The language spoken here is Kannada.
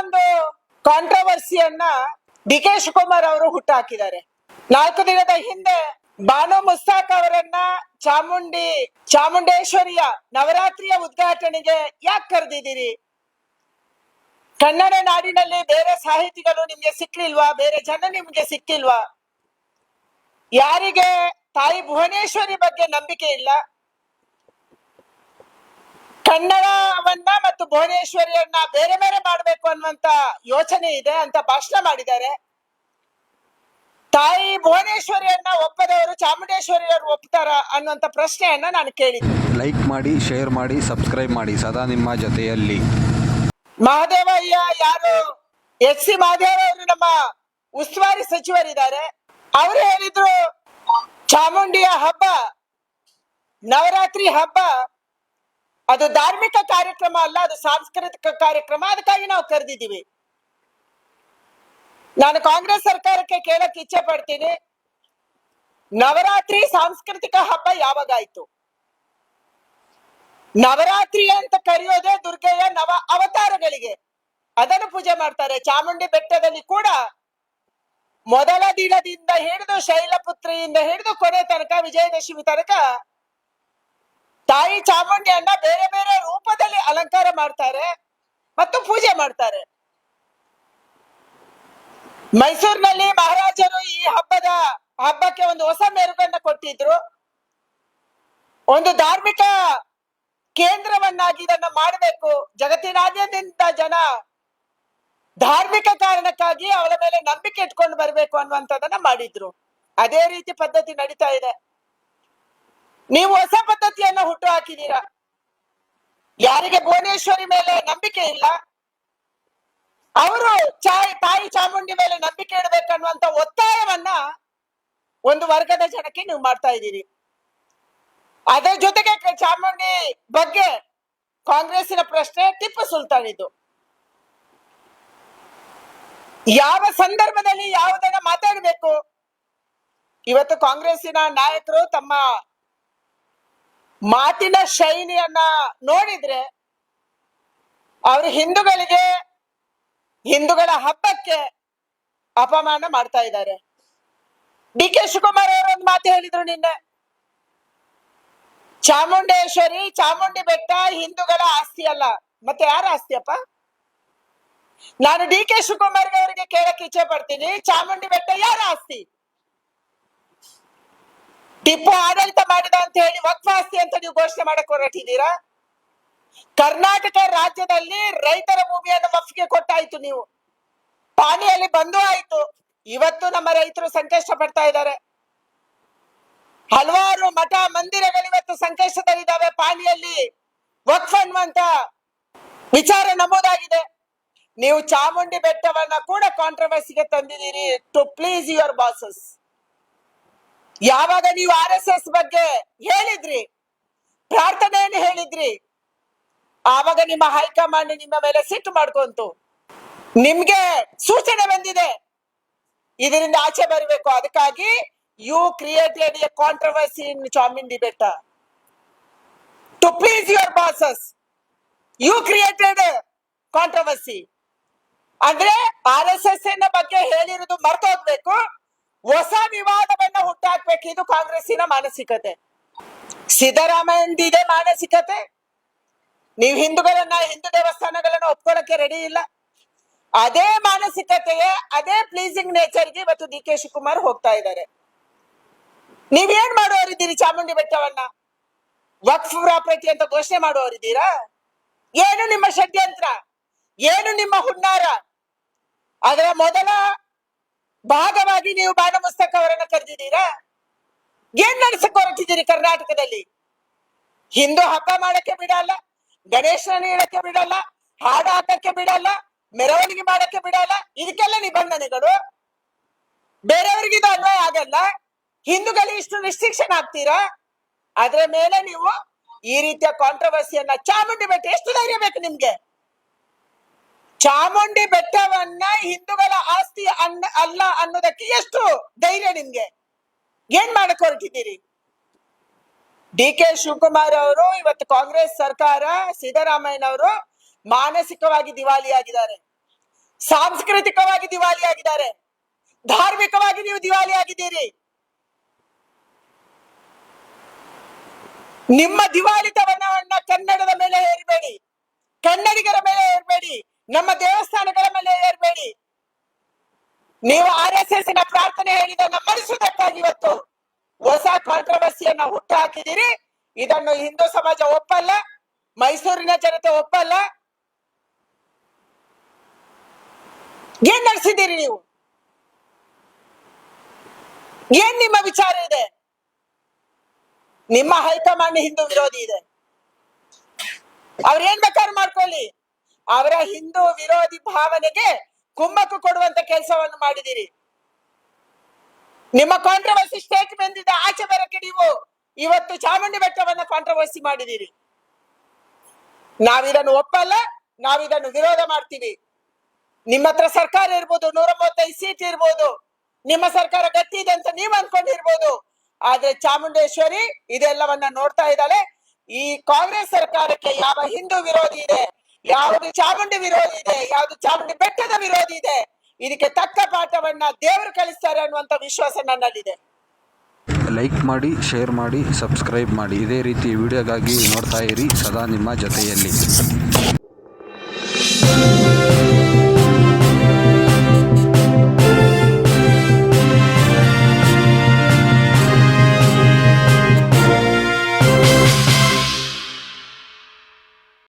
ಒಂದು ಕಾಂಟ್ರವರ್ಸಿಯನ್ನ ಡಿ ಕೆ ಶಿವಕುಮಾರ್ ಅವರು ಹುಟ್ಟಾಕಿದ್ದಾರೆ. ನಾಲ್ಕು ದಿನದ ಹಿಂದೆ ಬಾನು ಮುಸ್ತಾಕ್ ಅವರನ್ನ ಚಾಮುಂಡಿ, ಚಾಮುಂಡೇಶ್ವರಿಯ ನವರಾತ್ರಿಯ ಉದ್ಘಾಟನೆಗೆ ಯಾಕೆ ಕರೆದಿದ್ದೀರಿ? ಕನ್ನಡ ನಾಡಿನಲ್ಲಿ ಬೇರೆ ಸಾಹಿತಿಗಳು ನಿಮ್ಗೆ ಸಿಕ್ಲಿಲ್ವಾ? ಬೇರೆ ಜನ ನಿಮ್ಗೆ ಸಿಕ್ಕಿಲ್ವಾ? ಯಾರಿಗೆ ತಾಯಿ ಭುವನೇಶ್ವರಿ ಬಗ್ಗೆ ನಂಬಿಕೆ ಇಲ್ಲ? ಕನ್ನಡವನ್ನ ಮತ್ತು ಭುವನೇಶ್ವರಿಯನ್ನ ಬೇರೆ ಬೇರೆ ಮಾಡ್ಬೇಕು ಅನ್ನುವಂತ ಯೋಚನೆ ಇದೆ ಅಂತ ಭಾಷಣ ಮಾಡಿದ್ದಾರೆ. ತಾಯಿ ಭುವನೇಶ್ವರಿಯನ್ನ ಒಪ್ಪದವರು ಚಾಮುಂಡೇಶ್ವರಿಯವರು ಒಪ್ತಾರ ಅನ್ನುವಂತ ಪ್ರಶ್ನೆಯನ್ನ ನಾನು ಕೇಳಿದ್ದೆ. ಲೈಕ್ ಮಾಡಿ ಶೇರ್ ಮಾಡಿ ಸಬ್ಸ್ಕ್ರೈಬ್ ಮಾಡಿ. ಸದಾ ನಿಮ್ಮ ಜೊತೆಯಲ್ಲಿ. ಮಹದೇವಯ್ಯ ಯಾರು? ಎಸ್ ಸಿ ಮಹದೇವ ಅವರು ನಮ್ಮ ಉಸ್ತುವಾರಿ ಸಚಿವರಿದ್ದಾರೆ. ಅವರು ಹೇಳಿದ್ರು ಚಾಮುಂಡಿಯ ಹಬ್ಬ ನವರಾತ್ರಿ ಹಬ್ಬ ಅದು ಧಾರ್ಮಿಕ ಕಾರ್ಯಕ್ರಮ ಅಲ್ಲ, ಅದು ಸಾಂಸ್ಕೃತಿಕ ಕಾರ್ಯಕ್ರಮ. ಅದಕ್ಕಾಗಿ ನಾವು ಕರೆದಿದ್ದೀವಿ. ನಾನು ಕಾಂಗ್ರೆಸ್ ಸರ್ಕಾರಕ್ಕೆ ಕೇಳಕ್ ಇಚ್ಛೆ ಪಡ್ತೀನಿ. ನವರಾತ್ರಿ ಸಾಂಸ್ಕೃತಿಕ ಹಬ್ಬ ಯಾವಾಗಾಯ್ತು? ನವರಾತ್ರಿ ಅಂತ ಕರೆಯೋದೇ ದುರ್ಗೆಯ ನವ ಅವತಾರಗಳಿಗೆ. ಅದನ್ನು ಪೂಜೆ ಮಾಡ್ತಾರೆ. ಚಾಮುಂಡಿ ಬೆಟ್ಟದಲ್ಲಿ ಕೂಡ ಮೊದಲ ದಿನದಿಂದ ಹಿಡಿದು ಶೈಲಪುತ್ರಿಯಿಂದ ಹಿಡಿದು ಕೊನೆ ತನಕ ವಿಜಯದಶಮಿ ತನಕ ತಾಯಿ ಚಾಮುಂಡಿಯನ್ನ ಬೇರೆ ಬೇರೆ ರೂಪದಲ್ಲಿ ಅಲಂಕಾರ ಮಾಡ್ತಾರೆ ಮತ್ತು ಪೂಜೆ ಮಾಡ್ತಾರೆ. ಮೈಸೂರಿನಲ್ಲಿ ಮಹಾರಾಜರು ಈ ಹಬ್ಬದ, ಹಬ್ಬಕ್ಕೆ ಒಂದು ಹೊಸ ಮೆರುಗನ್ನ ಕೊಟ್ಟಿದ್ರು. ಒಂದು ಧಾರ್ಮಿಕ ಕೇಂದ್ರವನ್ನಾಗಿ ಇದನ್ನ ಮಾಡಬೇಕು. ಜಗತ್ತಿನಾದ್ಯಂತ ಜನ ಧಾರ್ಮಿಕ ಕಾರಣಕ್ಕಾಗಿ ಅವಳ ಮೇಲೆ ನಂಬಿಕೆ ಇಟ್ಕೊಂಡು ಬರ್ಬೇಕು ಅನ್ನುವಂಥದ್ದನ್ನ ಮಾಡಿದ್ರು. ಅದೇ ರೀತಿ ಪದ್ಧತಿ ನಡೀತಾ ಇದೆ. ನೀವು ಹೊಸ ಪದ್ಧತಿಯನ್ನ ಹುಟ್ಟು ಹಾಕಿದೀರಾ ಯಾರಿಗೆ ಭುವನೇಶ್ವರಿ ಮೇಲೆ ನಂಬಿಕೆ ಇಲ್ಲ? ಅವರು ಚಾಯ್, ತಾಯಿ ಚಾಮುಂಡಿ ಮೇಲೆ ನಂಬಿಕೆ ಇಡಬೇಕನ್ನುವಂತ ಒತ್ತಾಯವನ್ನ ಒಂದು ವರ್ಗದ ಜನಕ್ಕೆ ನೀವು ಮಾಡ್ತಾ ಇದ್ದೀರಿ. ಅದರ ಜೊತೆಗೆ ಚಾಮುಂಡಿ ಬಗ್ಗೆ ಕಾಂಗ್ರೆಸ್ಸಿನ ಪ್ರಶ್ನೆ ಟಿಪ್ಪು ಸುಲ್ತಾನ್ ಇದು ಯಾವ ಸಂದರ್ಭದಲ್ಲಿ ಯಾವುದನ್ನ ಮಾತಾಡಬೇಕು? ಇವತ್ತು ಕಾಂಗ್ರೆಸ್ಸಿನ ನಾಯಕರು ತಮ್ಮ ಮಾತಿನ ಶೈಲಿಯನ್ನ ನೋಡಿದ್ರೆ ಅವರು ಹಿಂದೂಗಳಿಗೆ, ಹಿಂದೂಗಳ ಹಬ್ಬಕ್ಕೆ ಅಪಮಾನ ಮಾಡ್ತಾ ಇದ್ದಾರೆ. ಡಿ ಕೆ ಶಿವಕುಮಾರ್ ಅವರು ಒಂದು ಮಾತು ಹೇಳಿದ್ರು ನಿನ್ನೆ. ಚಾಮುಂಡೇಶ್ವರಿ, ಚಾಮುಂಡಿ ಬೆಟ್ಟ ಹಿಂದೂಗಳ ಆಸ್ತಿ ಅಲ್ಲ. ಮತ್ತೆ ಯಾರ ಆಸ್ತಿಯಪ್ಪ? ನಾನು ಡಿ ಕೆ ಶಿವಕುಮಾರ್ ಅವರಿಗೆ ಕೇಳಕ್ಕೆ ಇಚ್ಛೆ ಪಡ್ತೀನಿ. ಚಾಮುಂಡಿ ಬೆಟ್ಟ ಯಾರ ಆಸ್ತಿ? ಟಿಪ್ಪು ಆಡಳಿತ ಮಾಡಿದ ಅಂತ ಹೇಳಿ ವಕ್ಫ್ ಆಸ್ತಿ ಅಂತ ನೀವು ಘೋಷಣೆ ಮಾಡಕ್ ಹೊರಟಿದ್ದೀರಾ? ಕರ್ನಾಟಕ ರಾಜ್ಯದಲ್ಲಿ ರೈತರ ಭೂಮಿಯನ್ನು ವಫ್ಗೆ ಕೊಟ್ಟಾಯ್ತು ನೀವು. ಪಾನಿಯಲ್ಲಿ ಬಂದು ಆಯ್ತು. ಇವತ್ತು ನಮ್ಮ ರೈತರು ಸಂಕಷ್ಟ ಪಡ್ತಾ ಇದ್ದಾರೆ. ಹಲವಾರು ಮಠ ಮಂದಿರಗಳು ಇವತ್ತು ಸಂಕಷ್ಟದಲ್ಲಿದ್ದಾವೆ ಪಾನಿಯಲ್ಲಿ. ವಕ್ಫ್ ಅನ್ನುವಂತ ವಿಚಾರ ನಮೂದಾಗಿದೆ. ನೀವು ಚಾಮುಂಡಿ ಬೆಟ್ಟವನ್ನ ಕೂಡ ಕಾಂಟ್ರವರ್ಸಿಗೆ ತಂದಿದ್ದೀರಿ. ಟು ಪ್ಲೀಸ್ ಯುವರ್ ಬಾಸಸ್ ಯಾವಾಗ ನೀವು ಆರ್ ಎಸ್ ಎಸ್ ಬಗ್ಗೆ ಹೇಳಿದ್ರಿ? ಪ್ರಾರ್ಥನೆಯನ್ನು ಹೇಳಿದ್ರಿ? ಆವಾಗ ನಿಮ್ಮ ಹೈಕಮಾಂಡ್ ನಿಮ್ಮ ಮೇಲೆ ಸಿಟ್ಟು ಮಾಡ್ಕೊಂತು. ನಿಮ್ಗೆ ಸೂಚನೆ ಬಂದಿದೆ. ಇದರಿಂದ ಆಚೆ ಬರಬೇಕು. ಅದಕ್ಕಾಗಿ you created a controversy in Chamundi Betta to please your bosses you created controversy ಅಂದ್ರೆ ಆರ್ ಎಸ್ ಎಸ್ ಬಗ್ಗೆ ಹೇಳಿರೋದು ಮರ್ತೋಗ್ಬೇಕು. ಹೊಸ ವಿವಾದವನ್ನ ಹುಟ್ಟಾಕ್ಬೇಕು. ಇದು ಕಾಂಗ್ರೆಸ್ಸಿನ ಮಾನಸಿಕತೆ. ಸಿದ್ದರಾಮಯ್ಯಂದಿದೆ ಮಾನಸಿಕತೆ. ನೀವು ಹಿಂದೂಗಳನ್ನ, ಹಿಂದೂ ದೇವಸ್ಥಾನಗಳನ್ನ ಒಪ್ಕೊಳ್ಳಕ್ಕೆ ರೆಡಿ ಇಲ್ಲ. ಅದೇ ಮಾನಸಿಕತೆಯೇ ಅದೇ ಪ್ಲೀಸಿಂಗ್ ನೇಚರ್ಗೆ ಇವತ್ತು ಡಿ ಕೆ ಶಿವಕುಮಾರ್ ಹೋಗ್ತಾ ಇದ್ದಾರೆ. ನೀವೇನ್ ಮಾಡುವವರಿದ್ದೀರಿ ಚಾಮುಂಡಿ ಬೆಟ್ಟವನ್ನ? ವಕ್ಫ್ ಪ್ರಾಪರ್ಟಿ ಅಂತ ಘೋಷಣೆ ಮಾಡುವವರಿದ್ದೀರಾ ಏನು ನಿಮ್ಮ ಷಡ್ಯಂತ್ರ? ಏನು ನಿಮ್ಮ ಹುನ್ನಾರ? ಅದರ ಮೊದಲ ಭಾಗವಾಗಿ ನೀವು ಬಾಣ ಮುಸ್ತಕ್ ಅವರನ್ನ ಕರೆದಿದ್ದೀರಾ? ಏನ್ ನಡೆಸಕ್ ಹೊರಟಿದ್ದೀರಿ ಕರ್ನಾಟಕದಲ್ಲಿ? ಹಿಂದೂ ಹಬ್ಬ ಮಾಡಕ್ಕೆ ಬಿಡಲ್ಲ, ಗಣೇಶನ ಇಡಕ್ಕೆ ಬಿಡಲ್ಲ, ಹಾಡು ಹಾಕಕ್ಕೆ ಬಿಡಲ್ಲ, ಮೆರವಣಿಗೆ ಮಾಡಕ್ಕೆ ಬಿಡಲ್ಲ, ಇದಕ್ಕೆಲ್ಲ ನಿಬಂಧನೆಗಳು? ಬೇರೆಯವ್ರಿಗೆ ಇದು ಅನ್ವಯ ಆಗಲ್ಲ ಹಿಂದೂಗಳಿಗೆ ಇಷ್ಟು ರಿಸ್ಟ್ರಿಕ್ಷನ್ ಆಗ್ತೀರಾ ಅದ್ರ ಮೇಲೆ ನೀವು ಈ ರೀತಿಯ ಕಾಂಟ್ರವರ್ಸಿಯನ್ನ ಚಾಮುಂಡಿ ಬೆಟ್ಟ, ಎಷ್ಟು ಧೈರ್ಯ ಬೇಕು ನಿಮ್ಗೆ? ಚಾಮುಂಡಿ ಬೆಟ್ಟವನ್ನ ಹಿಂದೂಗಳ ಆಸ್ತಿ ಅನ್ನ ಅಲ್ಲ ಅನ್ನೋದಕ್ಕೆ ಎಷ್ಟು ಧೈರ್ಯ ನಿಮ್ಗೆ? ಏನ್ ಮಾಡಕ್ ಹೊರಟಿದ್ದೀರಿ? ಡಿ ಕೆ ಶಿವಕುಮಾರ್ ಅವರು ಇವತ್ತು ಕಾಂಗ್ರೆಸ್ ಸರ್ಕಾರ, ಸಿದ್ದರಾಮಯ್ಯನವರು ಮಾನಸಿಕವಾಗಿ ದಿವಾಳಿಯಾಗಿದ್ದಾರೆ ಸಾಂಸ್ಕೃತಿಕವಾಗಿ ದಿವಾಳಿ ಆಗಿದ್ದಾರೆ ಧಾರ್ಮಿಕವಾಗಿ ನೀವು ದಿವಾಳಿ ಆಗಿದ್ದೀರಿ ನಿಮ್ಮ ದಿವಾಳಿತವನ್ನ ಕನ್ನಡದ ಮೇಲೆ ಏರ್ಬೇಡಿ ಕನ್ನಡಿಗರ ಮೇಲೆ ಏರ್ಬೇಡಿ ನಮ್ಮ ದೇವಸ್ಥಾನಗಳ ಮೇಲೆ ಏರ್ಬೇಡಿ. ನೀವು ಆರ್ ಎಸ್ ಎಸ್ನ ಪ್ರಾರ್ಥನೆ ಹೇಳಿದನ್ನ ಮಡಿಸುವುದಕ್ಕಾಗಿ ಇವತ್ತು ಹೊಸ ಕಾಂಟ್ರವರ್ಸಿಯನ್ನ ಹುಟ್ಟು ಹಾಕಿದಿರಿ ಇದನ್ನು ಹಿಂದೂ ಸಮಾಜ ಒಪ್ಪಲ್ಲ, ಮೈಸೂರಿನ ಜನತೆ ಒಪ್ಪಲ್ಲ. ಏನ್ ನಡೆಸಿದ್ದೀರಿ ನೀವು? ಏನ್ ನಿಮ್ಮ ವಿಚಾರ ಇದೆ? ನಿಮ್ಮ ಹೈಕಮಾಂಡ್ ಹಿಂದೂ ವಿರೋಧಿ ಇದೆ. ಅವ್ರೇನ್ ಬೇಕಾದ್ರೂ ಮಾಡ್ಕೊಳ್ಳಿ. ಅವರ ಹಿಂದೂ ವಿರೋಧಿ ಭಾವನೆಗೆ ಕುಮ್ಮಕ್ಕು ಕೊಡುವಂತ ಕೆಲಸವನ್ನು ಮಾಡಿದಿರಿ ನಿಮ್ಮ ಕಾಂಟ್ರವರ್ಸಿ ಸ್ಟೇಟ್ಮೆಂಟ್ ಬಂದಿದ್ದ ಆಚೆ ಬರಕ್ಕೆ ನೀವು ಇವತ್ತು ಚಾಮುಂಡಿ ಬೆಟ್ಟವನ್ನ ಕಾಂಟ್ರವರ್ಸಿ ಮಾಡಿದಿರಿ ನಾವಿದನ್ನು ಒಪ್ಪಲ್ಲ, ನಾವಿದನ್ನು ವಿರೋಧ ಮಾಡ್ತೀವಿ. ನಿಮ್ಮ ಹತ್ರ ಸರ್ಕಾರ ಇರ್ಬೋದು ನೂರ ಮೂವತ್ತೈದು ಸೀಟ್ ಇರ್ಬೋದು, ನಿಮ್ಮ ಸರ್ಕಾರ ಗಟ್ಟಿ ಇದೆ ಅಂತ ನೀವ್ ಅನ್ಕೊಂಡಿರ್ಬೋದು, ಆದ್ರೆ ಚಾಮುಂಡೇಶ್ವರಿ ಇದೆಲ್ಲವನ್ನ ನೋಡ್ತಾ ಇದ್ದಾಳೆ. ಈ ಕಾಂಗ್ರೆಸ್ ಸರ್ಕಾರಕ್ಕೆ ಯಾವ ಹಿಂದೂ ವಿರೋಧಿ ಇದೆ? ಯಾವುದು ಚಾಮುಂಡಿ ವಿರೋಧಿ ಇದೆ, ಯಾವುದು ಚಾಮುಂಡಿ ಬೆಟ್ಟದ ವಿರೋಧಿ ಇದೆ. ಇದಕ್ಕೆ ತಕ್ಕ ಪಾಠವನ್ನ ದೇವರು ಕಲಿಸ್ತಾರೆ ಅನ್ನುವಂತ ವಿಶ್ವಾಸ ನನ್ನಲ್ಲಿದೆ. ಲೈಕ್ ಮಾಡಿ ಶೇರ್ ಮಾಡಿ ಸಬ್ಸ್ಕ್ರೈಬ್ ಮಾಡಿ. ಇದೇ ರೀತಿ ವಿಡಿಯೋಗಾಗಿ ನೋಡ್ತಾ ಇರಿ. ಸದಾ ನಿಮ್ಮ ಜೊತೆಯಲ್ಲಿ.